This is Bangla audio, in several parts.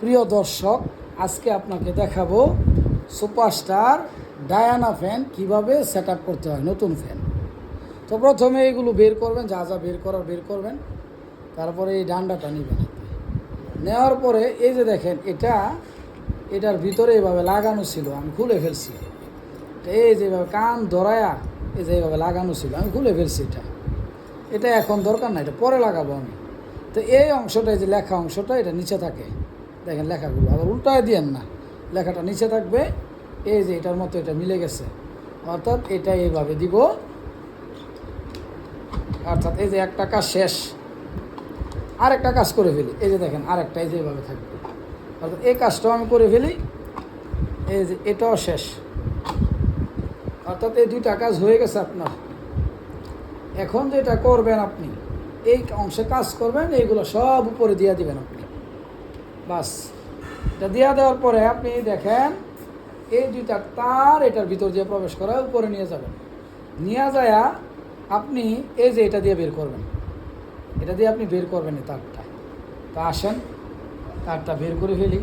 প্রিয় দর্শক, আজকে আপনাকে দেখাবো সুপারস্টার ডায়ানা ফ্যান কীভাবে সেট করতে হয়, নতুন ফ্যান। তো প্রথমে এগুলো বের করবেন, যা যা বের করার বের করবেন, তারপরে এই ডান্ডাটা নেবেন নেওয়ার পরে এই যে দেখেন, এটা, এটার ভিতরে এভাবে লাগানো ছিল, আমি খুলে ফেলছি। এই যে এইভাবে কান ধরায়া এই যে এইভাবে লাগানো ছিল, আমি খুলে ফেলছি এটা। এটা এখন দরকার না এটা পরে লাগাবো আমি। তো এই অংশটা, এই যে লেখা অংশটা, এটা নিচে থাকে। দেখেন লেখাগুলো। আবার উল্টায় দিয়েন না। লেখাটা নিচে থাকবে। এই যে এটার মতো এটা মিলে গেছে। অর্থাৎ এটা এইভাবে দিব। অর্থাৎ এই যে একটা কাজ শেষ। আরেকটা কাজ করে ফেলি। এই যে দেখেন, আরেকটা এই যে এইভাবে থাকবে। অর্থাৎ এই কাজটাও আমি করে ফেলি। এই যে এটাও শেষ। অর্থাৎ এই দুইটা কাজ হয়ে গেছে আপনার। এখন যেটা করবেন আপনি, এই অংশে কাজ করবেন, এইগুলো সব উপরে দিয়ে দিবেন আপনি। বাস। এটা দিয়ে দেওয়ার পরে আপনি দেখেন, এই দুইটা তার এটার ভিতর দিয়ে প্রবেশ করা, উপরে নিয়ে যাবেন। নিয়ে যায়া আপনি এই যে এটা দিয়ে বের করবেন। এটা দিয়ে আপনি বের করবেন এই তারটা। তা আসেন, তারটা বের করে ফেলি।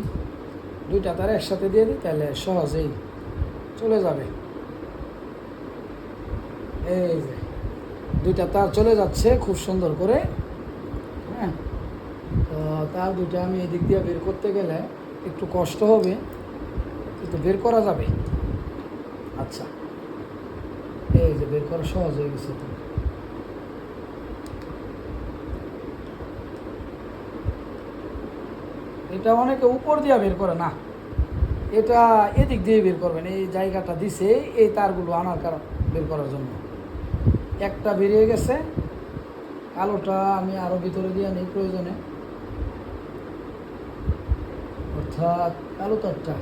দুইটা তার একসাথে দিয়ে দিই, তাহলে সহজেই চলে যাবে। এই যে, দুইটা তার চলে যাচ্ছে, খুব সুন্দর করে। তার দুটা আমি এদিক দিয়ে বের করতে গেলে একটু কষ্ট হবে, কিন্তু বের করা যাবে। আচ্ছা এই যে বের করা সহজ হয়ে গেছে তো। এটা অনেকে উপর দিয়ে বের করে না। এটা এদিক দিয়ে বের করবেন, এই জায়গাটা দিছে, এই তারগুলো আনার কারণ বের করার জন্য। একটা বেরিয়ে গেছে, কালোটা আমি আরও ভিতরে দিয়ে নেই প্রয়োজনে। অর্থাৎ কালো তারটা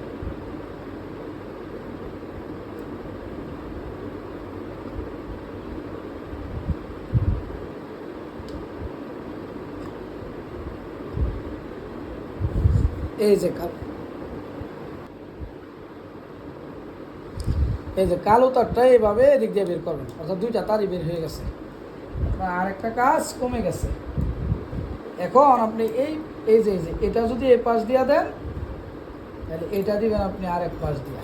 এই যে কালো। এই যে কালো তারটা এইভাবে এদিক দিয়ে বের করবেন, অর্থাৎ দুইটা তারই বের হয়ে গেছে। আপনার আরেকটা কাজ কমে গেছে। এখন আপনি এই এই যে এই যে, এটা যদি এই পাশ দিয়া দেন তাহলে এটা দিবেন আপনি আরেক পাশ দিয়া।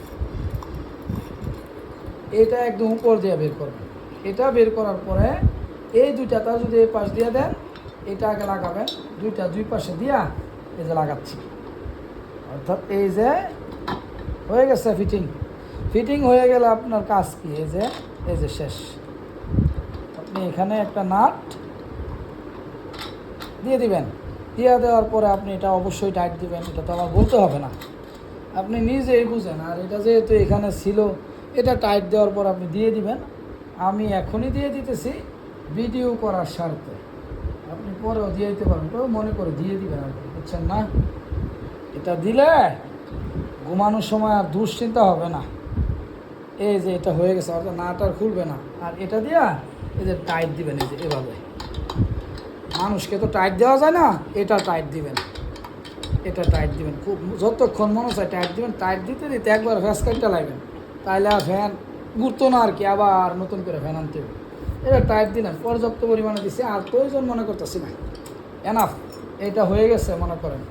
এটা একদম উপর দিয়ে বের করবেন। এটা বের করার পরে এই দুইটা তার যদি এই পাশ দিয়ে দেন, এটা আগে লাগাবেন। দুইটা দুই পাশে দিয়া এই যে লাগাচ্ছি। অর্থাৎ এই যে হয়ে গেছে ফিটিং ফিটিং হয়ে গেলে আপনার কাজ কি? এই যে এই যে শেষ। আপনি এখানে একটা নাট দিয়ে দিবেন। দিয়ে দেওয়ার পরে আপনি এটা অবশ্যই টাইট দিবেন। এটা তো আমার বলতে হবে না। আপনি নিজেই বুঝেন, আর এটা যেহেতু এখানে ছিল, এটা টাইট দেওয়ার পর আপনি দিয়ে দিবেন। আমি এখনই দিয়ে দিতেছি ভিডিও করার স্বার্থে। আপনি পরেও দিয়ে দিতে পারেন তো মনে করে দিয়ে দিবেন আর কি, বুঝছেন না? এটা দিলে ঘুমানোর সময় আর দুশ্চিন্তা হবে না। এই যে এটা হয়ে গেছে, অর্থাৎ নাট খুলবে না। আর এটা দিয়া এই যে টাইট দিবেন, এই যে এভাবে। মানুষকে তো টাইট দেওয়া যায় না, এটা টাইট দিবেন। এটা টাইট দিবেন। খুব যতক্ষণ মনে হয় টাইট দিবেন টাইট দিতে দিতে একবার ফ্যাস কাটটা লাগবেন। তাহলে আর ফ্যান ঘুরতো না আর কি, আবার নতুন করে ফ্যান আনতে হবে। এবার টাইট দিলেন পর্যাপ্ত পরিমাণে দিচ্ছে আর প্রয়োজন মনে করতেছি না। এনাফ এটা হয়ে গেছে মনে করেন।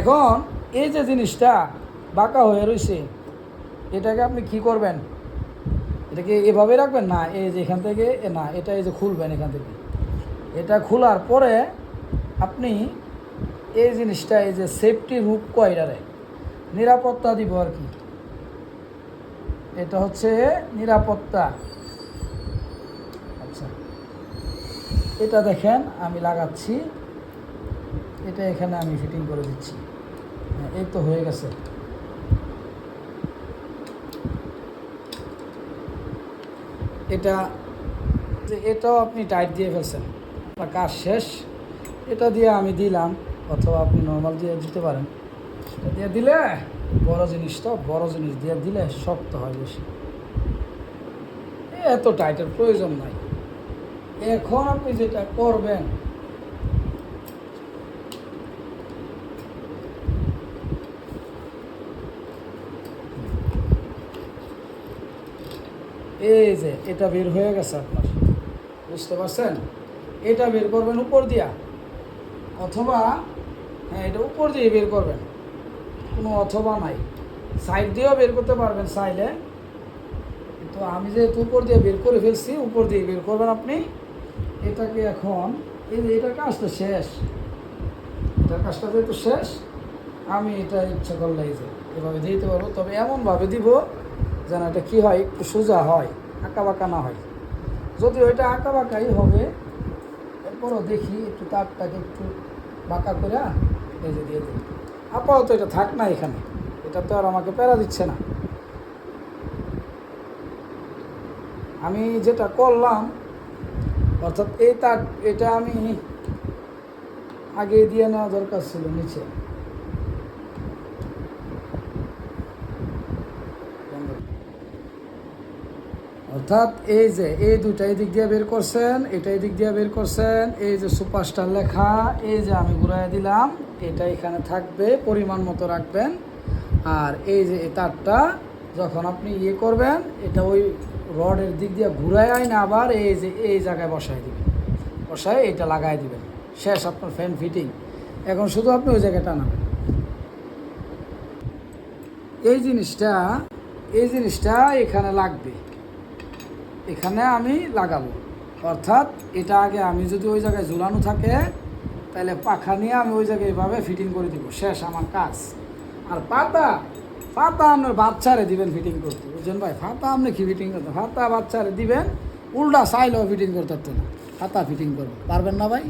এখন এই যে জিনিসটা বাঁকা হয়ে রয়েছে এটাকে আপনি কি করবেন? এটাকে এভাবে রাখবেন? না, এই যে এখান থেকে, না, এটা এই যে খুলবেন এখান থেকে। এটা খোলার পরে আপনি এই জিনিসটা এই যে সেফটি রূপ কয়টারে নিরাপত্তা দিব আর কি। এটা হচ্ছে নিরাপত্তা। আচ্ছা। এটা দেখেন আমি লাগাচ্ছি। এটা এখানে আমি ফিটিং করে দিচ্ছি। হ্যাঁ, এই তো হয়ে গেছে। এটা এটাও আপনি টাইট দিয়ে ফেলছেন। কাজ শেষ। এটা দিয়ে আমি দিলাম। অথবা আপনি নর্মাল দিয়ে দিতে পারেন। দিয়ে দিলে বড় জিনিস তো, বড় জিনিস দিয়ে দিলে শক্ত হয় বেশি। এত টাইটের প্রয়োজন নাই। এখন আপনি যেটা করবেন, এই যে এটা বের হয়ে গেছে আপনার। বুঝতে পারছেন? এটা বের করবেন উপর দিয়া। অথবা হ্যাঁ এটা উপর দিয়ে বের করবেন। কোনো অথবা নাই। সাইড দিয়েও বের করতে পারবেন চাইলে। তো আমি যেহেতু উপর দিয়ে বের করে ফেলছি, উপর দিয়ে বের করবেন আপনি। এটাকে এখন, এই যে এটার কাজটা শেষ। এটার কাজটা যেহেতু শেষ, আমি এটা ইচ্ছা করলে এই যে এভাবে দিতে পারব। তবে এমনভাবে দিব যেন এটা কী হয়, একটু সোজা হয় আঁকা বাঁকা না হয়। যদি ওইটা আঁকা বাঁকাই হবে, এরপরও দেখি একটু তারটাকে একটু বাঁকা করে এই দিয়ে দিই আপাতত এটা থাক না এখানে। এটা তো আর আমাকে প্যারা দিচ্ছে না। আমি যেটা করলাম, অর্থাৎ এই তার এটা আমি আগে দিয়ে নেওয়া দরকার ছিল নিচে। অর্থাৎ এই যে এই দুটা এই দিক দিয়ে বের করছেন, এটা এই দিক দিয়ে বের করছেন, এই যে সুপারস্টার লেখা, এই যে আমি ঘুরাই দিলাম, এটা এখানে থাকবে, পরিমাণ মতো রাখবেন। আর এই যে তারটা, যখন আপনি ইয়ে করবেন, এটা ওই রডের দিক দিয়ে ঘুরায় আইন আবার এই যে এই জায়গায় বসায় দিবেন। বসায় এটা লাগাই দিবেন। শেষ আপনার ফ্যান ফিটিং এখন শুধু আপনি ওই জায়গায় টানাবেন এই জিনিসটা এই জিনিসটা এখানে লাগবে। এখানে আমি লাগাবো। অর্থাৎ এটা আগে আমি যদি ওই জায়গায় ঝুলানো থাকে, তাহলে পাখা নিয়ে আমি ওই জায়গায় এভাবে ফিটিং করে দিব। শেষ আমার কাজ। আর পাতা পাতা আপনার বাচ্চারে দিবেন ফিটিং করতে। বুঝছেন ভাই? পাতা আপনি কি ফিটিং করতে? পাতা বাচ্চারে দিবেন, উল্টা চাইলেও ফিটিং করতে পারতেন না। পাতা ফিটিং করবেন। পারবেন না ভাই?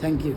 Thank you